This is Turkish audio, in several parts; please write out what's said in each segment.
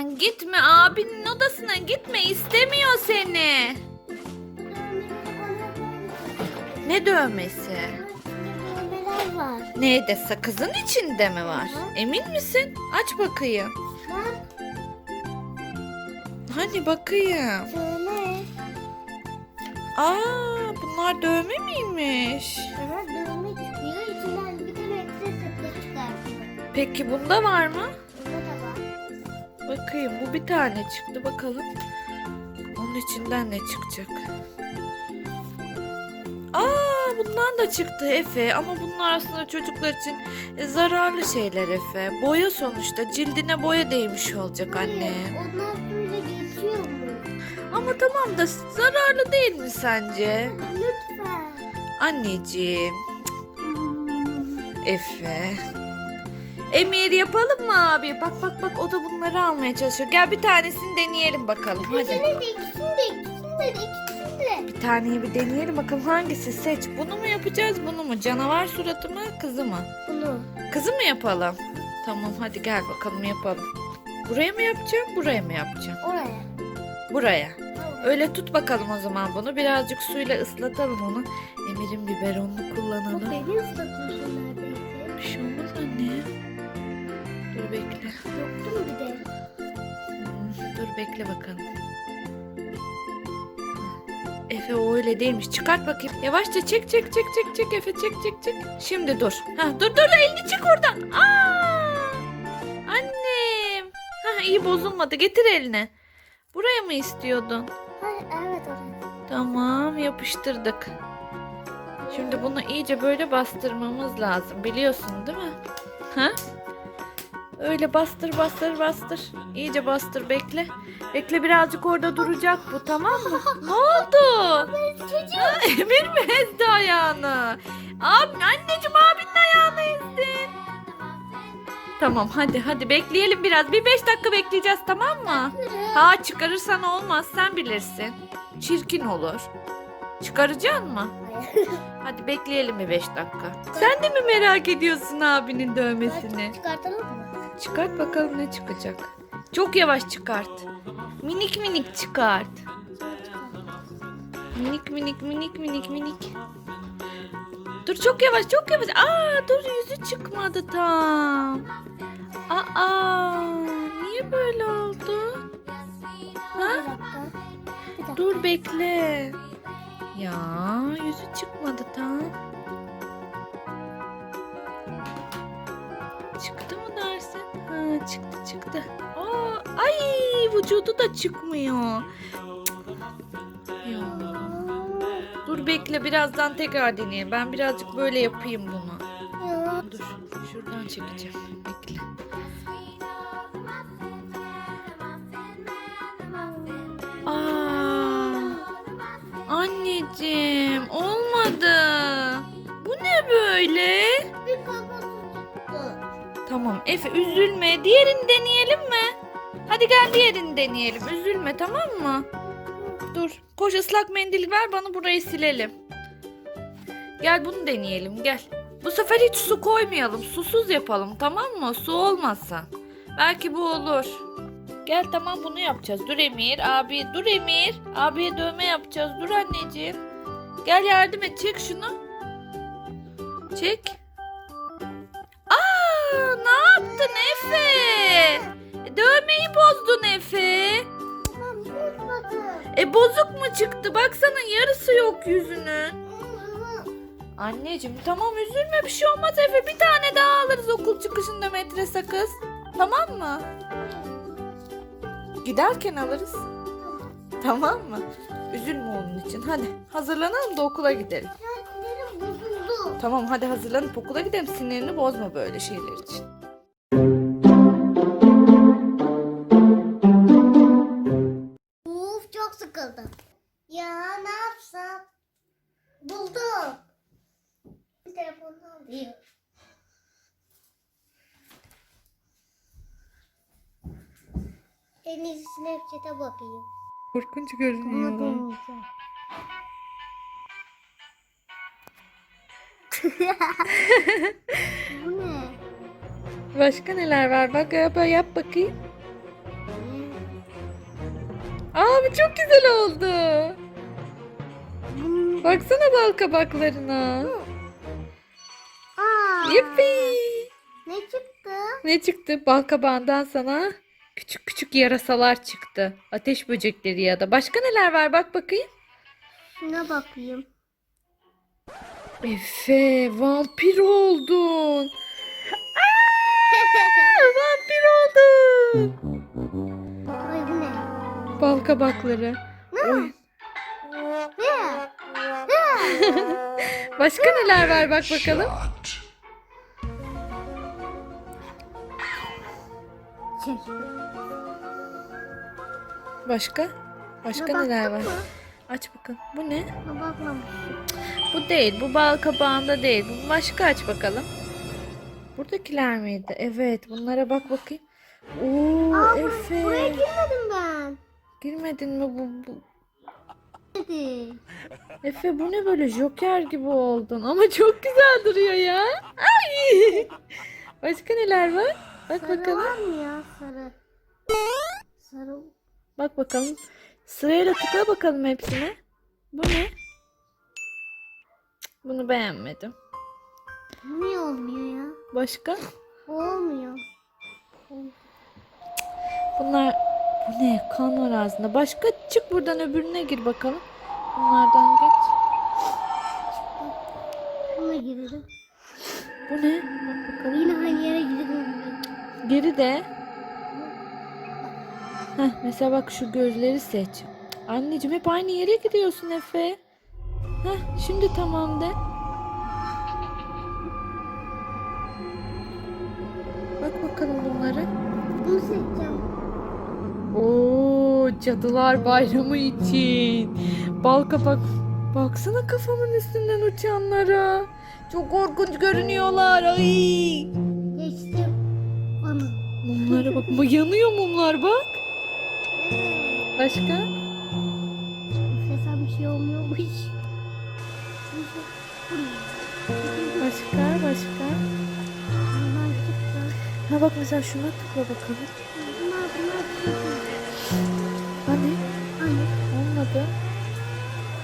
Sen gitme abinin odasına gitme istemiyor seni. Ne dövmesi? Dövmeler var. Neyde sakızın içinde mi var? Emin misin? Aç bakayım. Bak Hani bakayım. söyle. Aa bunlar dövme miymiş? Aha dövme çıkıyor. İçinden bir de metre. Peki bunda var mı? Bakayım bu bir tane çıktı bakalım. Onun içinden ne çıkacak? Aa bundan da çıktı Efe ama bunlar aslında çocuklar için e, zararlı şeyler Efe. Boya sonuçta cildine boya değmiş olacak anne. Ondan sonra geçiyor mu? Ama tamam da zararlı değil mi sence? Lütfen. Anneciğim, Efe. Emir yapalım mı abi? Bak bak bak o da bunları almaya çalışıyor. Gel bir tanesini deneyelim bakalım hadi. İkisini de ikisini de ikisini de ikisini de. Bir taneyi bir deneyelim bakalım hangisi seç. Bunu mu yapacağız bunu mu? Canavar suratı mı kızı mı? Bunu. Kızı mı yapalım? Tamam hadi gel bakalım yapalım. Buraya mı yapacağım buraya mı yapacağım? Oraya. Buraya. Öyle tut bakalım o zaman bunu. Birazcık suyla ıslatalım onu. Emir'in biberonunu Bu kullanalım. beni ıslatıyorsun neredeyse. Bir şey olmaz anne. Dur bekle. Yoktu mu bir de? Hmm, Dur bekle bakalım. Efe o öyle değilmiş. Çıkart bakayım. Yavaşça çek çek çek çek çek Efe çek çek çek. Şimdi dur. Ha dur dur elini çık oradan. Aa! Annem. Ha iyi bozulmadı. Getir eline. Buraya mı istiyordun? Hayır, evet oraya. Tamam yapıştırdık. Şimdi bunu iyice böyle bastırmamız lazım. Biliyorsun değil mi? Ha? Öyle bastır bastır bastır. İyice bastır bekle. Bekle birazcık orada duracak bu tamam mı? ne oldu? Emir mi ezdi ayağını? Abi, anneciğim abinin ayağını ezdin. Tamam hadi hadi bekleyelim biraz. Bir beş dakika bekleyeceğiz tamam mı? Ha çıkarırsan olmaz sen bilirsin. Çirkin olur. Çıkaracaksın mı? Hadi bekleyelim bir beş dakika. Sen de mi merak ediyorsun abinin dövmesini? Çıkartalım mı? Çıkart bakalım ne çıkacak. Çok yavaş çıkart. Minik minik çıkart. Minik minik minik minik minik. Dur çok yavaş çok yavaş. Aa dur yüzü çıkmadı tam. Aa niye böyle oldu? Ha? Dur bekle. Ya yüzü çıkmadı tam. Çıktı çıktı. Aa, ay vücudu da çıkmıyor. Dur bekle birazdan tekrar deneyeyim. Ben birazcık böyle yapayım bunu. Dur şuradan çekeceğim. Bekle. Aa, anneciğim olmadı. Bu ne böyle? Tamam Efe üzülme. Diğerini deneyelim mi? Hadi gel diğerini deneyelim. Üzülme tamam mı? Dur. Koş ıslak mendil ver bana burayı silelim. Gel bunu deneyelim gel. Bu sefer hiç su koymayalım. Susuz yapalım tamam mı? Su olmazsa. Belki bu olur. Gel tamam bunu yapacağız. Dur Emir abi dur Emir. Abiye dövme yapacağız. Dur anneciğim. Gel yardım et çek şunu. Çek. Yaptın Efe? Dövmeyi bozdun Efe. Ben bozmadım. E bozuk mu çıktı? Baksana yarısı yok yüzünün. Anneciğim tamam üzülme bir şey olmaz Efe. Bir tane daha alırız okul çıkışında metre sakız. Tamam mı? Giderken alırız. Tamam mı? Üzülme onun için. Hadi hazırlanalım da okula gidelim. Tamam hadi hazırlanıp okula gidelim. Sinirini bozma böyle şeyler için. En iyisi Snapchat'e bakayım. Korkunç görünüyor. deneyeceğim. Bu ne? Başka neler var? Bak yap, yap bakayım. Hmm. bu çok güzel oldu. Baksana bal kabaklarına. Aa, Yippi. ne çıktı? Ne çıktı? Bal kabağından sana küçük küçük yarasalar çıktı. Ateş böcekleri ya da. Başka neler var bak bakayım. Şuna bakayım. Efe vampir oldun. Aa, vampir oldun. Ay bu ne? Bal kabakları. Oy. Ne? Başka neler var bak bakalım. Çek. Başka? Başka Buna neler var? mı? Aç bakalım. Bu ne? Buna bakmamışım. Bu değil. Bu bal kabağında değil. Bu başka aç bakalım. Buradakiler miydi? Evet. Bunlara bak bakayım. Oo Aa, Efe. buraya girmedim ben. Girmedin mi bu, bu? Efe bu ne böyle joker gibi oldun. Ama çok güzel duruyor ya. Ay. Başka neler var? Bak Sarı bakalım. var mı ya sarı? Sarı. Bak bakalım. Sırayla tıkla bakalım hepsine. Bu ne? Bunu beğenmedim. Niye olmuyor ya? Başka? Olmuyor. Bunlar bu ne? Kan var ağzında. Başka çık buradan öbürüne gir bakalım. Bunlardan geç. Buna girelim. Bu ne? Bak bakalım. Yine aynı yere gidelim. Geri de. Heh, mesela bak şu gözleri seç. Anneciğim hep aynı yere gidiyorsun Efe. Heh, şimdi tamam de. Bak bakalım bunları. Bunu seçeceğim. Oo, cadılar bayramı için. Bal kapak. Baksana kafamın üstünden uçanlara. Çok korkunç görünüyorlar. Ay. Geçtim. Bana. Mumlara bak. Yanıyor mumlar bak. Başka? Sesem bir şey olmuyormuş. Başka? Başka? Ha bak mesela şuna tıkla bakalım. Hani? Hani? Olmadı.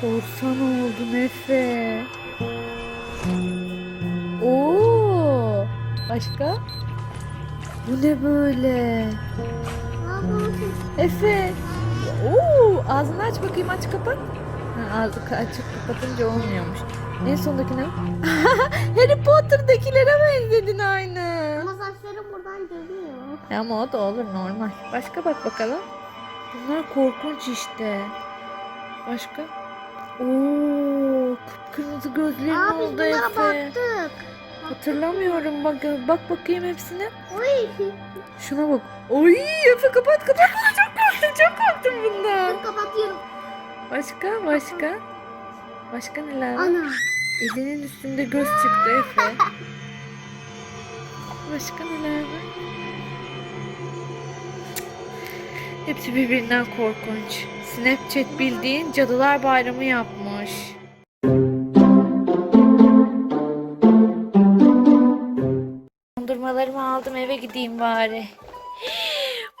Korsan oldun Efe. Oo. Başka? Bu ne böyle? Efe. Oo, ağzını aç bakayım aç kapat. Ha, ağzı açıp kapatınca olmuyormuş. En sondaki ne? Harry Potter'dakilere benzedin aynı. Ama saçlarım buradan geliyor. Ya Ama o da olur normal. Başka bak bakalım. Bunlar korkunç işte. Başka? Oo, kıpkırmızı gözlerin Aa biz oldu bunlara Efe. baktık. Hatırlamıyorum bak bak bakayım hepsine. Uy. Şuna bak. Oy Efe kapat kapat. Çok korktum çok korktum bundan. Kapatıyorum. Başka başka? Başka neler var? Ana. Elinin üstünde göz çıktı Efe. Başka neler var? Hepsi birbirinden korkunç. Snapchat bildiğin Cadılar Bayramı yapmış. Gideyim bari.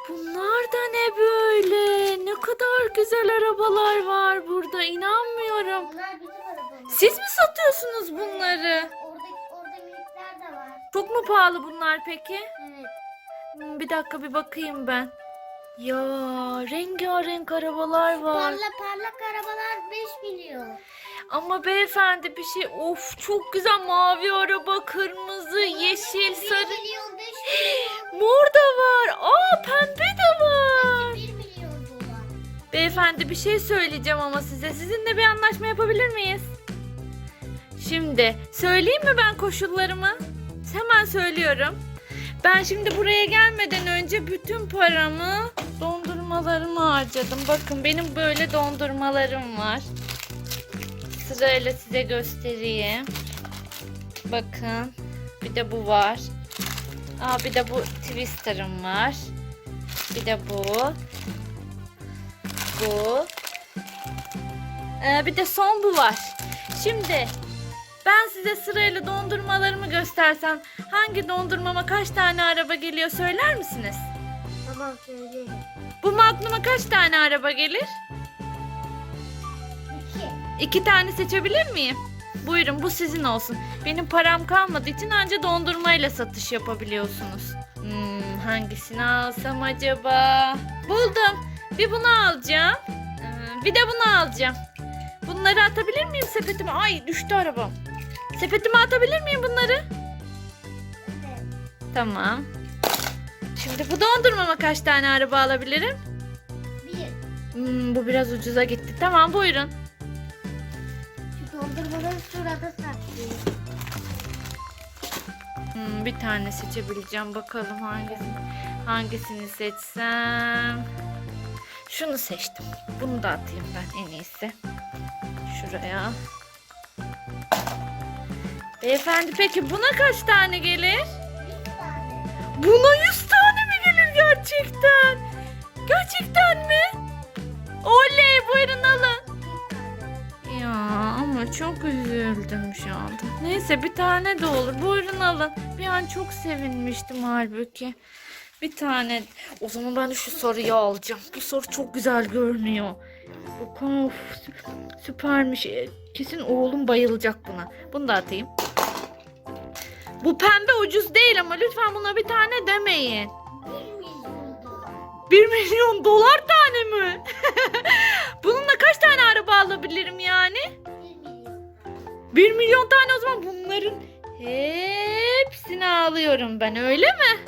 Bunlar da ne böyle? Ne kadar güzel arabalar var burada. İnanmıyorum. Bunlar bizim arabamız. Siz mi satıyorsunuz bunları? Orada, orada minikler de var. Çok mu pahalı bunlar peki? Evet. Hmm, Bir dakika bir bakayım ben. Ya rengarenk arabalar var. Parla parlak arabalar 5 milyon. Ama beyefendi bir şey of çok güzel mavi araba, kırmızı, yeşil, 1 sarı. milyon 5 milyon. Mor da var. Aa pembe de var. 1 milyon dolar. Beyefendi bir şey söyleyeceğim ama size. Sizinle bir anlaşma yapabilir miyiz? Şimdi söyleyeyim mi ben koşullarımı? Hemen söylüyorum. Ben şimdi buraya gelmeden önce bütün paramı dondurmalarımı harcadım. Bakın benim böyle dondurmalarım var. Sırayla size göstereyim. Bakın. Bir de bu var. Aa bir de bu twister'ım var. Bir de bu. Bu. Ee, bir de son bu var. Şimdi ben size sırayla dondurmalarımı göstersem hangi dondurmama kaç tane araba geliyor söyler misiniz? Tamam söylerim. Bu magnuma kaç tane araba gelir? İki tane seçebilir miyim? Buyurun bu sizin olsun. Benim param kalmadığı için anca dondurmayla satış yapabiliyorsunuz. Hmm, hangisini alsam acaba? Buldum. Bir bunu alacağım. Ee, Bir de bunu alacağım. Bunları atabilir miyim sepetime? Ay düştü arabam. Sepetime atabilir miyim bunları? Evet. Tamam. Şimdi bu dondurmama kaç tane araba alabilirim? Bir. Hmm, bu biraz ucuza gitti. Tamam buyurun. Şu dondurmaları şurada saklayayım. Hmm, bir tane seçebileceğim. Bakalım hangisini, hangisini seçsem. Şunu seçtim. Bunu da atayım ben en iyisi. Şuraya. Beyefendi peki buna kaç tane gelir? Buna 100 tane gerçekten? Gerçekten mi? Oley buyurun alın. Ya ama çok üzüldüm şu anda. Neyse bir tane de olur. Buyurun alın. Bir an çok sevinmiştim halbuki. Bir tane. O zaman ben şu soruyu alacağım. Bu soru çok güzel görünüyor. Of, sü- süpermiş. E, Kesin oğlum bayılacak buna. Bunu da atayım. Bu pembe ucuz değil ama lütfen buna bir tane demeyin. Bir milyon dolar. 1 milyon dolar tane mi? Bununla kaç tane araba alabilirim yani? Bir milyon. 1 milyon tane o zaman bunların hepsini alıyorum ben öyle mi?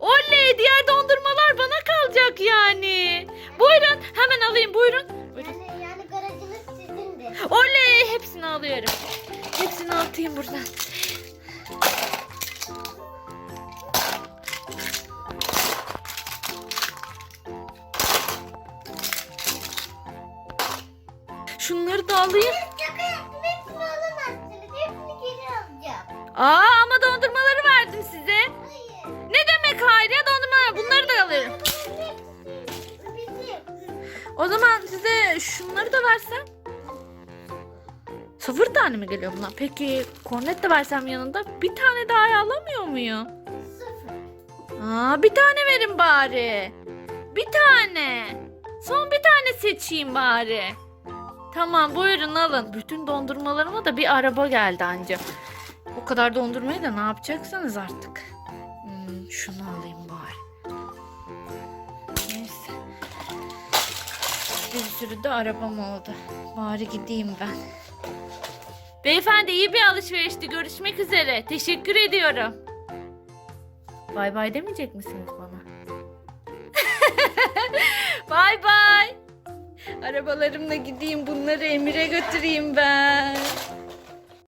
Oley diğer dondurmalar bana kalacak yani. Buyurun hemen alayım buyurun. Buyurun. Yani, yani garajınız sizindi. Oley hepsini alıyorum. Hepsini atayım buradan. Alayım. Aa ama dondurmaları verdim size. Hayır. Ne demek hayır ya dondurmalar bunları da alırım. O zaman size şunları da versem. Sıfır tane mi geliyor bunlar? Peki kornet de versem yanında bir tane daha alamıyor muyum? Sıfır. Aa, bir tane verin bari. Bir tane. Son bir tane seçeyim bari. Tamam buyurun alın. Bütün dondurmalarıma da bir araba geldi anca. O kadar dondurmayı da ne yapacaksınız artık? Hmm, şunu alayım bari. Neyse. Bir sürü de arabam oldu. Bari gideyim ben. Beyefendi iyi bir alışverişti. Görüşmek üzere. Teşekkür ediyorum. Bay bay demeyecek misiniz bana? bay bay. Arabalarımla gideyim bunları Emir'e götüreyim ben.